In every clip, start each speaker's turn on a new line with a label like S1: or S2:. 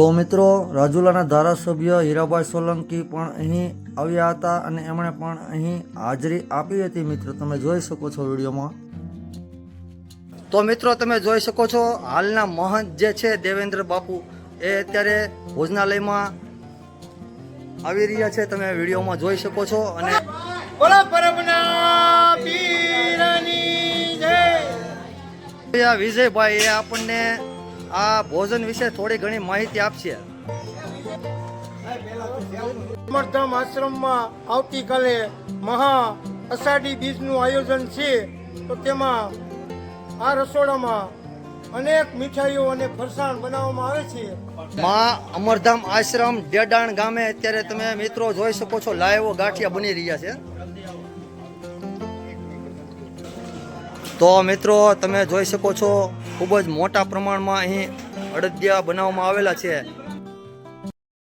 S1: તો મિત્રો રાજુલાના ધારાસભ્ય હીરાભાઈ સોલંકી પણ અહીં આવ્યા હતા અને એમણે પણ અહીં હાજરી આપી હતી. મિત્રો તમે જોઈ શકો છો વિડીયોમાં. તો મિત્રો તમે જોઈ શકો છો હાલના મહંત જે છે દેવેન્દ્ર બાપુ એ અત્યારે ભોજનાલયમાં આવી રહ્યા છે. તમે વિડીયોમાં જોઈ શકો છો અને વિજયભાઈ એ આપણને આ ભોજન વિશે થોડી ઘણી માહિતી આપશે.
S2: અમરધામ આશ્રમમાં આવતીકાલે મહા અષાઢી બીજનું આયોજન છે. તો તેમાં આ રસોડામાં અનેક મીઠાઈઓ અને ફરસાણ બનાવવામાં આવે છે.
S1: માં અમરધામ આશ્રમ ડેડાણ ગામે અત્યારે તમે મિત્રો જોઈ શકો છો લાઈવો ગાંઠિયા બની રહ્યા છે. તો મિત્રો, તમે જોઈ શકો છો, ખૂબ જ મોટા પ્રમાણમાં અહીં અડદિયા બનાવવામાં આવેલા છે.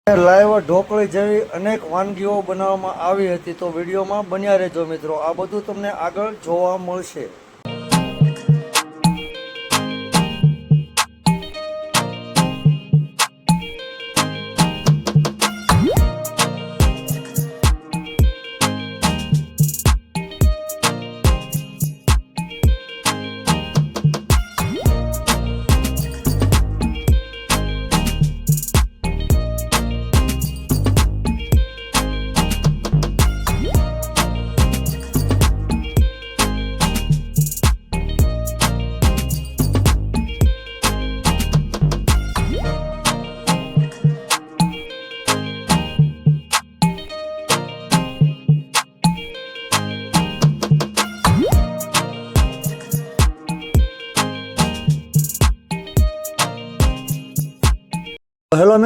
S1: લાઈવ ઢોકળી જેવી અનેક વાનગીઓ બનાવવામાં આવી હતી, તો વિડીયોમાં બન્યા રહેજો મિત્રો. આ બધું તમને આગળ જોવા મળશે.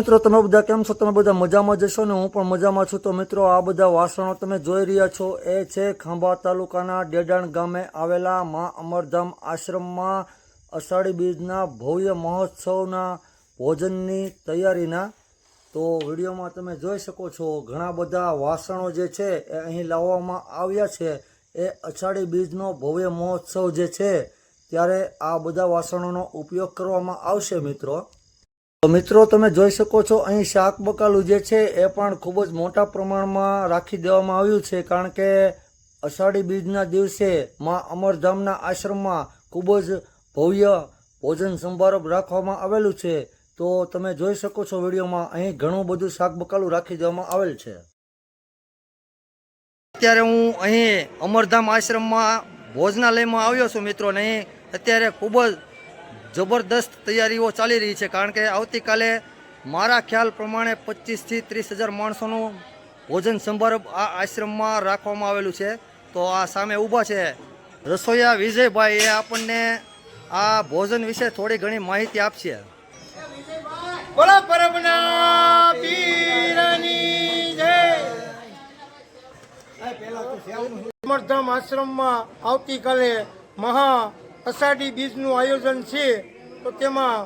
S1: મિત્રો, તમે બધા કેમ છો? તમે બધા મજામાં જશો ને? હું પણ મજામાં છું. તો મિત્રો, આ બધા વાસણો તમે જોઈ રહ્યા છો. એ છે ખાંભા તાલુકાના ડેડાણ ગામે આવેલા મા અમરધામ આશ્રમમાં અષાઢી બીજના ભવ્ય મહોત્સવના ભોજનની તૈયારીના. તો વિડીયોમાં તમે જોઈ શકો છો, ઘણા બધા વાસણો જે છે એ અહીં લાવવામાં આવ્યા છે. એ અષાઢી બીજનો ભવ્ય મહોત્સવ જે છે, ત્યારે આ બધા વાસણોનો ઉપયોગ કરવામાં આવશે, મિત્રો. મિત્રો, તમે જોઈ શકો છો, અહીં શાક બકાલું જે છે, એ પણ ખૂબ જ મોટા પ્રમાણમાં રાખી દેવામાં આવ્યું છે, કારણ કે અષાઢી બીજના દિવસે મા અમરધામના આશ્રમમાં ખૂબ જ ભવ્ય ભોજન સમારોહ રાખવામાં આવેલું છે. તો તમે જોઈ શકો છો, વિડીયોમાં અહીં ઘણું બધું શાક બકાલું રાખી દેવામાં આવેલ છે. અત્યારે હું અહીં અમરધામ આશ્રમમાં ભોજનાલયમાં આવ્યો છું, મિત્રો, ને અત્યારે ખૂબ જ જબરદસ્ત તૈયારીઓ ચાલી રહી છે કારણ કે આવતીકાલે મારા ખ્યાલ પ્રમાણે પચીસથી ત્રીસ હજાર માણસોનું ભોજન સમારોહ આ આશ્રમમાં રાખવામાં આવેલું છે. તો આ સામે ઊભા છે રસોઈયા વિજયભાઈ એ આપણને આ ભોજન વિશે થોડી ઘણી માહિતી આપશે.
S2: બોલા પરબના પીરની જય. આશ્રમમાં આવતીકાલે મહા અષાઢી બીજનું આયોજન છે, તો તેમાં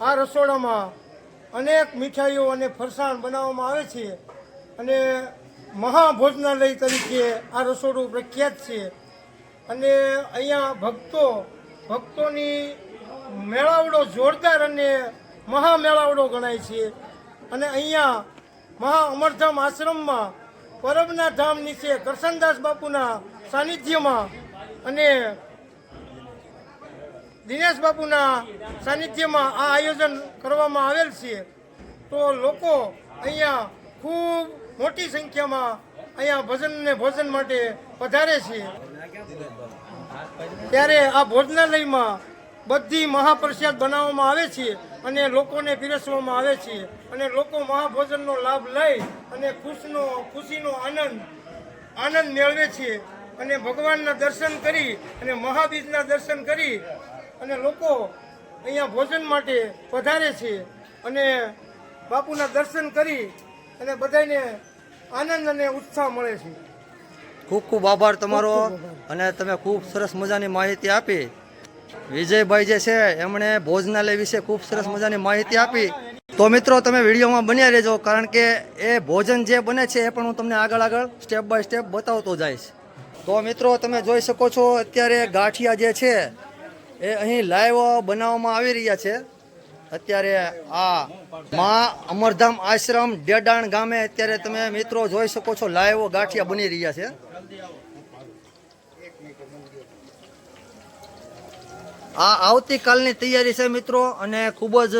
S2: આ રસોડામાં અનેક મીઠાઈઓ અને ફરસાણ બનાવવામાં આવે છે અને મહાભોજનાલય તરીકે આ રસોડું પ્રખ્યાત છે. અને અહીંયા ભક્તો, ભક્તોની મેળાવડો જોરદાર અને મહામેળાવડો ગણાય છે. અને અહીંયા મહા અમરધામ આશ્રમમાં પરબના ધામ નીચે કરશનદાસ બાપુના સાનિધ્યમાં અને દિનેશ બાપુના સાનિધ્યમાં આ આયોજન કરવામાં આવેલ છે. તો લોકો અહીંયા ખૂબ મોટી સંખ્યામાં અહીંયા ભજન ને ભોજન માટે પધારે છે. ત્યારે આ ભોજનાલયમાં બધી મહાપ્રસાદ બનાવવામાં આવે છે અને લોકોને પીરસવામાં આવે છે અને લોકો મહાભોજનનો લાભ લઈ અને ખુશનો, ખુશીનો આનંદ આનંદ મેળવે છે. અને ભગવાનના દર્શન કરી અને મહાબીજના દર્શન કરી અને લોકો અહીંયા ભોજન માટે પધારે છે અને બાપુના દર્શન કરી અને બધાને આનંદ અને ઉત્સાહ મળે છે.
S1: ખૂબ ખૂબ આભાર તમારો અને તમે ખૂબ સરસ મજાની માહિતી આપી. વિજયભાઈ જે છે એમણે ભોજનાલય વિશે ખૂબ સરસ મજાની માહિતી આપી. તો મિત્રો તમે વિડીયોમાં બન્યા રહેજો કારણ કે એ ભોજન જે બને છે એ પણ હું તમને આગળ આગળ સ્ટેપ બાય સ્ટેપ બતાવતો જઈશ. તો મિત્રો તમે જોઈ શકો છો અત્યારે ગાંઠિયા જે છે એ અહીં લાઈવ બનાવવામાં આવી રહ્યા છે. અત્યારે આ મા અમરધામ આશ્રમ ડેડાણ ગામે અત્યારે તમે મિત્રો જોઈ શકો છો લાઈવ ગાંઠિયા બની રહ્યા છે. આ આવતીકાલની તૈયારી છે મિત્રો, અને ખૂબ જ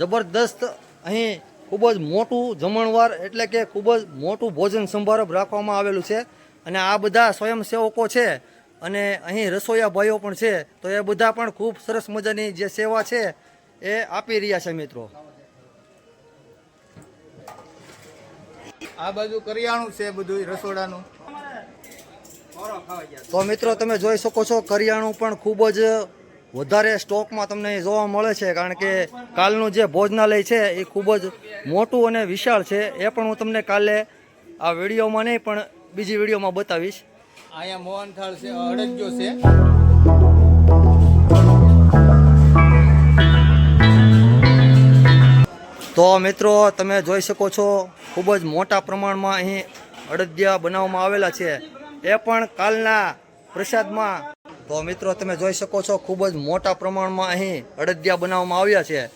S1: જબરદસ્ત અહીં ખૂબ જ મોટું જમણવાર એટલે કે ખૂબ જ મોટું ભોજન સંભારભ રાખવામાં આવેલું છે. અને આ બધા સ્વયંસેવકો છે અને અહીં રસોઈયા ભાઈઓ પણ છે તો એ બધા પણ ખૂબ સરસ મજાની જે સેવા છે એ આપી રહ્યા છે મિત્રો.
S3: આ બાજુ કરિયાણું છે બધું રસોડાનું.
S1: તો મિત્રો તમે જોઈ શકો છો કરિયાણું પણ ખૂબ જ વધારે સ્ટોકમાં તમને જોવા મળે છે કારણ કે કાલનું જે ભોજનાલય છે એ ખૂબ જ મોટું અને વિશાળ છે. એ પણ હું તમને કાલે આ વિડીયોમાં નહીં પણ બીજી વિડીયોમાં બતાવીશ.
S3: અહીંયા મોહનથાળ છે અડદજો છે.
S1: તો મિત્રો, તમે જોઈ શકો છો, ખૂબ જ મોટા પ્રમાણમાં અહીં અડદિયા બનાવવામાં આવેલા છે. એ પણ કાલના પ્રસાદમાં. તો મિત્રો, તમે જોઈ શકો છો, ખૂબ જ મોટા પ્રમાણમાં અહીં અડદિયા બનાવવામાં આવ્યા છે.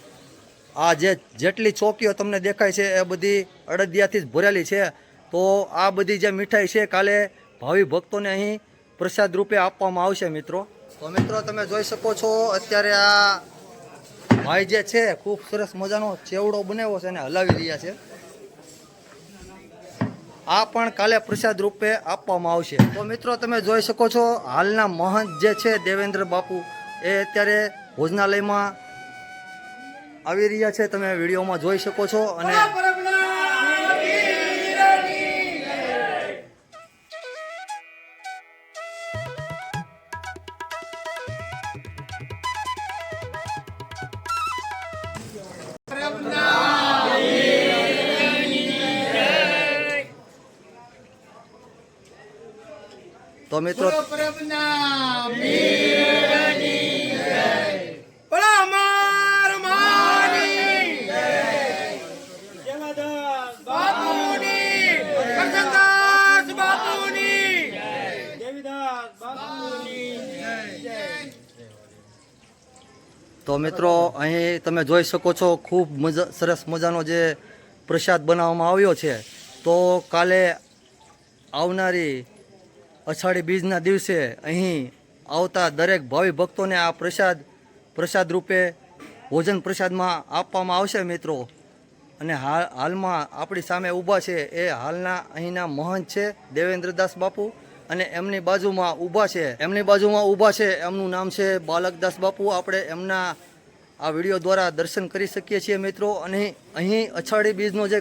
S1: આ જે જેટલી ચોકીઓ તમને દેખાય છે, એ બધી અડદિયાથી જ ભરેલી છે. તો આ બધી જે મીઠાઈ છે, કાલે ભાવિ ભક્તોને અહીં પ્રસાદ રૂપે આપવામાં આવશે, મિત્રો. તો મિત્રો, તમે જોઈ શકો છો, અત્યારે આ ભાઈ જે છે, ખૂબ સરસ મજાનો ચેવડો બનાવ્યો છે અને હલાવી રહ્યા છે. આ પણ કાલે પ્રસાદ રૂપે આપવામાં આવશે. તો મિત્રો, તમે જોઈ શકો છો, હાલના મહંત જે છે, દેવેન્દ્ર બાપુ, એ અત્યારે ભોજનાલયમાં આવી રહ્યા છે. તમે વિડીયોમાં જોઈ શકો છો અને તો મિત્રો, અહીં તમે જોઈ શકો છો, ખૂબ મજા, સરસ મજાનો જે પ્રસાદ બનાવવામાં આવ્યો છે. તો કાલે આવનારી અષાઢી બીજના દિવસે અહીં આવતા દરેક ભાવિ ભક્તોને આ પ્રસાદ પ્રસાદ રૂપે ભોજન પ્રસાદમાં આપવામાં આવશે મિત્રો. અને હાલ, હાલમાં આપણી સામે ઊભા છે એ હાલના અહીંના મહંત છે, દેવેન્દ્રદાસ બાપુ. અને એમની બાજુમાં ઊભા છે. એમની બાજુમાં ઊભા છે. એમનું નામ છે બાલકદાસ બાપુ. આપણે એમના આ વીડિયો દ્વારા દર્શન કરી શકીએ છીએ મિત્રો. અને અહીં અછાડી બીજનો જે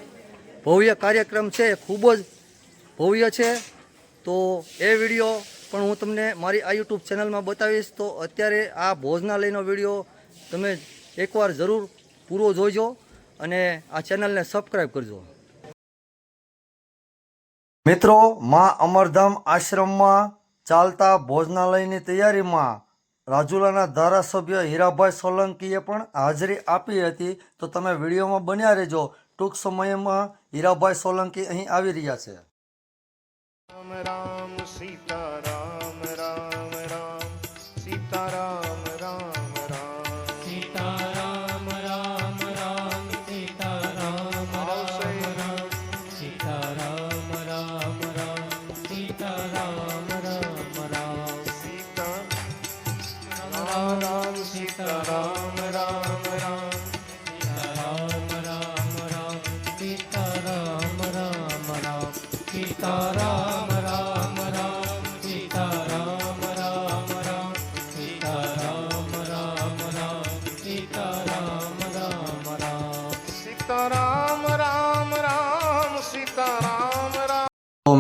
S1: ભવ્ય કાર્યક્રમ છે, ખૂબ જ ભવ્ય છે. તો એ વીડિયો પણ હું તમને મારી આ યુટ્યુબ ચેનલમાં બતાવીશ. તો અત્યારે આ ભોજનાલયનો વીડિયો તમે એકવાર જરૂર પૂરો જોઈજો અને આ ચેનલને સબસ્ક્રાઈબ કરજો. મિત્રો, મા અમરધામ આશ્રમમાં ચાલતા ભોજનાલયની તૈયારીમાં રાજુલાના ધારાસભ્ય હીરાભાઈ સોલંકીએ પણ હાજરી આપી હતી. તો તમે વિડીયોમાં બન્યા રહેજો. ટૂંક સમયમાં હીરાભાઈ સોલંકી અહીં આવી રહ્યા છે.
S4: રામ રામ સીતા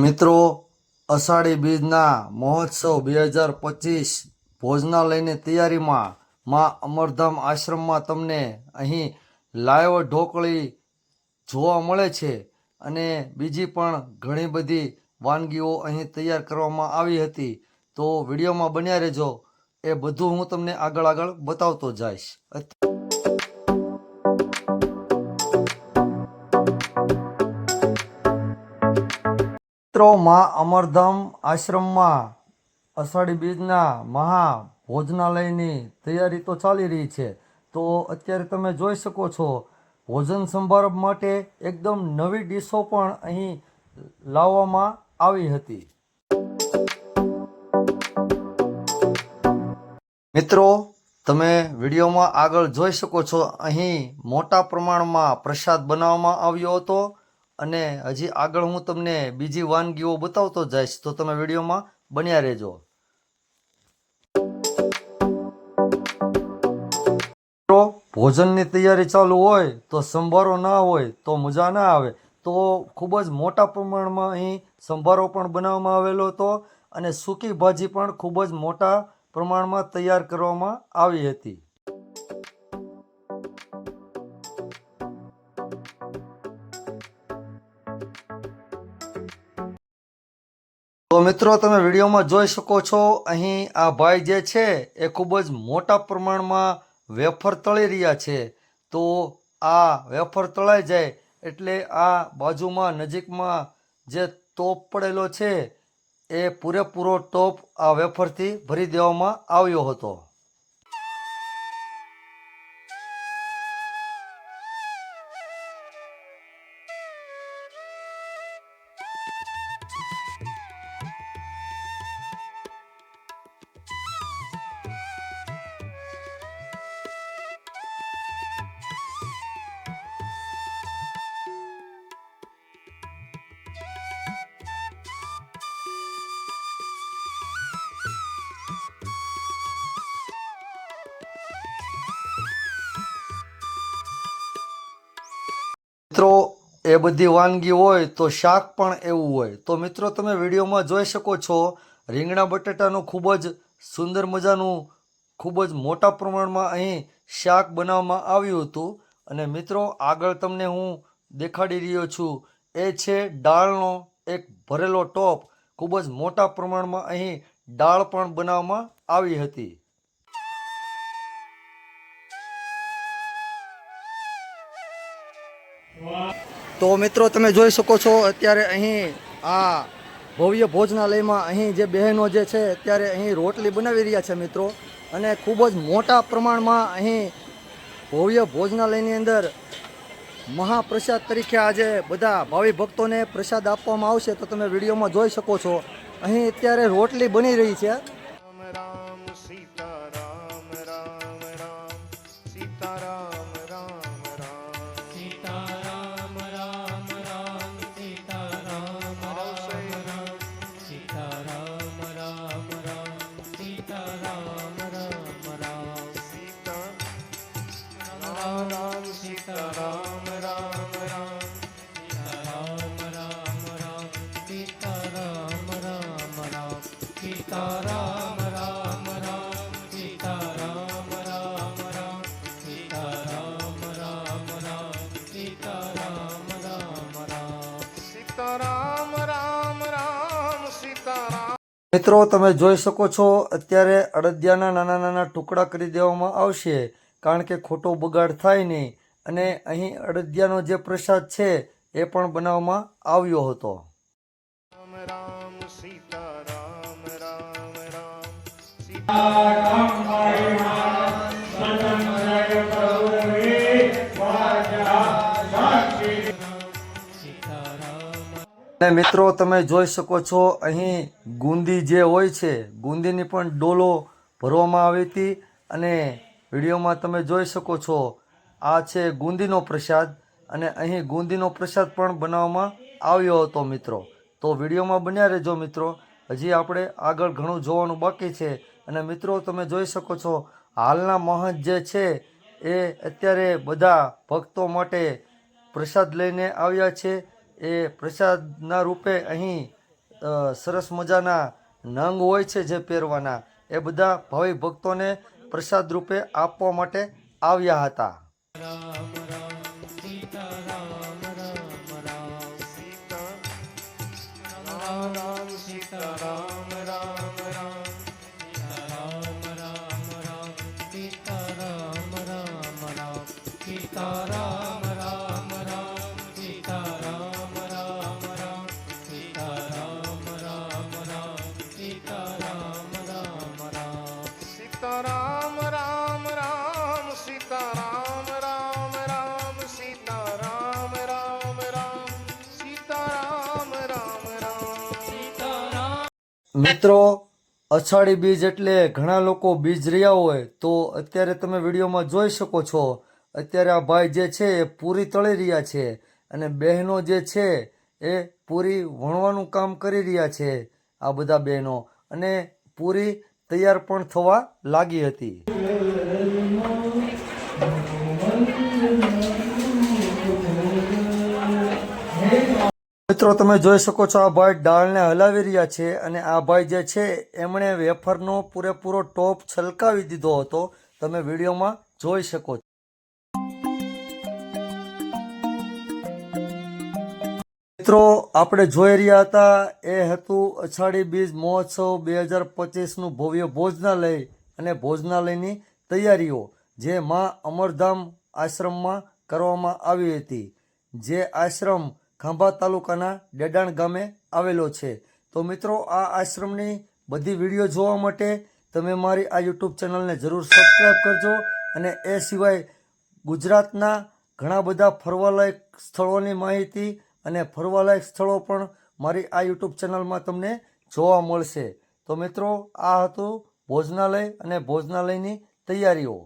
S1: મિત્રો, અષાઢી બીજના મહોત્સવ બે હજાર પચીસ ભોજનાલયની તૈયારીમાં માં અમરધામ આશ્રમમાં તમને અહીં લાઈવ ઢોકળી જોવા મળે છે અને બીજી પણ ઘણી બધી વાનગીઓ અહીં તૈયાર કરવામાં આવી હતી. તો વિડીયોમાં બન્યા રહેજો. એ બધું હું તમને આગળ આગળ બતાવતો જઈશ. મિત્રો મા અમરધામ આશ્રમમાં અષાઢી બીજના મહા ભોજનાલયની તૈયારી તો ચાલી રહી છે. તો અત્યારે તમે જોઈ શકો છો, ભોજન સંભાર માટે એકદમ નવી ડીશો પણ અહીં લાવવામાં આવી હતી. મિત્રો, તમે વિડીયોમાં આગળ જોઈ શકો છો, અહીં મોટા પ્રમાણમાં પ્રસાદ બનાવવામાં આવ્યો હતો. અને હજી આગળ હું તમને બીજી વાનગીઓ બતાવતો જઈશ, તો તમે વિડીયોમાં બન્યા રહેજો. ભોજનની તૈયારી ચાલુ હોય, તો સંભારો ના હોય, તો મજા ના આવે, તો ખૂબ જ મોટા પ્રમાણમાં અહીં સંભારો પણ બનાવવામાં આવેલો હતો અને સૂકી ભાજી પણ ખૂબ જ મોટા પ્રમાણમાં તૈયાર કરવામાં આવી હતી. મિત્રો, તમે વિડીયોમાં જોઈ શકો છો, અહીં આ ભાઈ જે છે, એ ખૂબ જ મોટા પ્રમાણમાં વેફર તળી રહ્યા છે. તો આ વેફર તળાઈ જાય એટલે આ બાજુમાં નજીકમાં જે ટોપ પડેલો છે, એ પૂરેપૂરો ટોપ આ વેફરથી ભરી દેવામાં આવ્યો હતો. એ બધી વાનગી હોય તો શાક પણ એવું હોય. તો મિત્રો, તમે વિડીયોમાં જોઈ શકો છો, રીંગણા બટેટાનું ખૂબ જ સુંદર મજાનું, ખૂબ જ મોટા પ્રમાણમાં અહીં શાક બનાવવામાં આવ્યું હતું. અને મિત્રો, આગળ તમને હું દેખાડી રહ્યો છું. એ છે દાળનો એક ભરેલો ટોપ. ખૂબ જ મોટા પ્રમાણમાં અહીં દાળ પણ બનાવવામાં આવી હતી. તો મિત્રો, તમે જોઈ શકો છો અત્યારે અહીં આ ભવ્ય ભોજનાલયમાં અહીં જે બહેનો જે છે, અત્યારે અહીં રોટલી બનાવી રહ્યા છે મિત્રો. અને ખૂબ જ મોટા પ્રમાણમાં અહીં ભવ્ય ભોજનાલયની અંદર મહાપ્રસાદ તરીકે આજે બધા ભાવિ ભક્તોને પ્રસાદ આપવામાં આવશે. તો તમે વિડીયોમાં જોઈ શકો છો. અહીં અત્યારે રોટલી બની રહી છે. મિત્રો તમે જોઈ શકો છો અત્યારે અડદિયાના નાના નાના ટુકડા કરી દેવામાં આવશે કારણ કે ખોટો બગાડ થાય નહીં. અને અહીં અડદિયાનો જે પ્રસાદ છે એ પણ બનાવવામાં આવ્યો હતો.
S4: રામ રામ સીતા રામ રામ રામ. સીતા
S1: અને મિત્રો, તમે જોઈ શકો છો, અહીં ગુંદી જે હોય છે, ગુંદીની પણ ડોલો ભરવામાં આવી હતી અને વિડીયોમાં તમે જોઈ શકો છો, આ છે ગુંદીનો પ્રસાદ અને અહીં ગુંદીનો પ્રસાદ પણ બનાવવામાં આવ્યો હતો મિત્રો. તો વિડીયોમાં બન્યા રહેજો મિત્રો. હજી આપણે આગળ ઘણું જોવાનું બાકી છે અને મિત્રો, તમે જોઈ શકો છો, હાલના મહંત જે છે, એ અત્યારે બધા ભક્તો માટે પ્રસાદ લઈને આવ્યા છે એ પ્રસાદના રૂપે અહીં સરસ મજાના નંગ હોય છે જે પહેરવાના. એ બધા ભાવિ ભક્તોને પ્રસાદ રૂપે આપવા માટે આવ્યા હતા.
S5: राम
S1: મિત્રો, અષાઢી બીજ એટલે ઘણા લોકો બીજ રહ્યા હોય, તો અત્યારે તમે વિડીયોમાં જોઈ શકો છો, અત્યારે આ ભાઈ જે છે એ પૂરી તળી રહ્યા છે અને બહેનો જે છે એ પૂરી વણવાનું કામ કરી રહ્યા છે, આ બધા બહેનો. અને પૂરી તૈયાર પણ થવા લાગી હતી. મિત્રો, તમે જોઈ શકો છો આ ભાઈ દાળને હલાવી રહ્યા છે અને આ ભાઈ જે છે, એમણે વેફરનો પૂરેપૂરો ટોપ છલકાવી દીધો હતો. તમે વિડીયોમાં જોઈ શકો છો. મિત્રો, આપણે જોઈ રહ્યા હતા, એ હતું અછાડી બીજ મહોત્સવ બે હજાર પચીસનું ભવ્ય ભોજનાલય અને ભોજનાલયની તૈયારીઓ, જે માં અમરધામ આશ્રમમાં કરવામાં આવી હતી. જે આશ્રમ ખાંભા તાલુકાના ડેડાણ ગામે આવેલો છે. તો મિત્રો, આ આશ્રમની બધી વીડિયો જોવા માટે તમે મારી આ યુટ્યુબ ચેનલને જરૂર સબસ્ક્રાઈબ કરજો અને એ સિવાય ગુજરાતના ઘણા બધા ફરવાલાયક સ્થળોની માહિતી અને ફરવાલાયક સ્થળો પણ મારી આ યુટ્યુબ ચેનલમાં તમને જોવા મળશે. તો મિત્રો, આ હતું ભોજનાલય અને ભોજનાલયની તૈયારીઓ.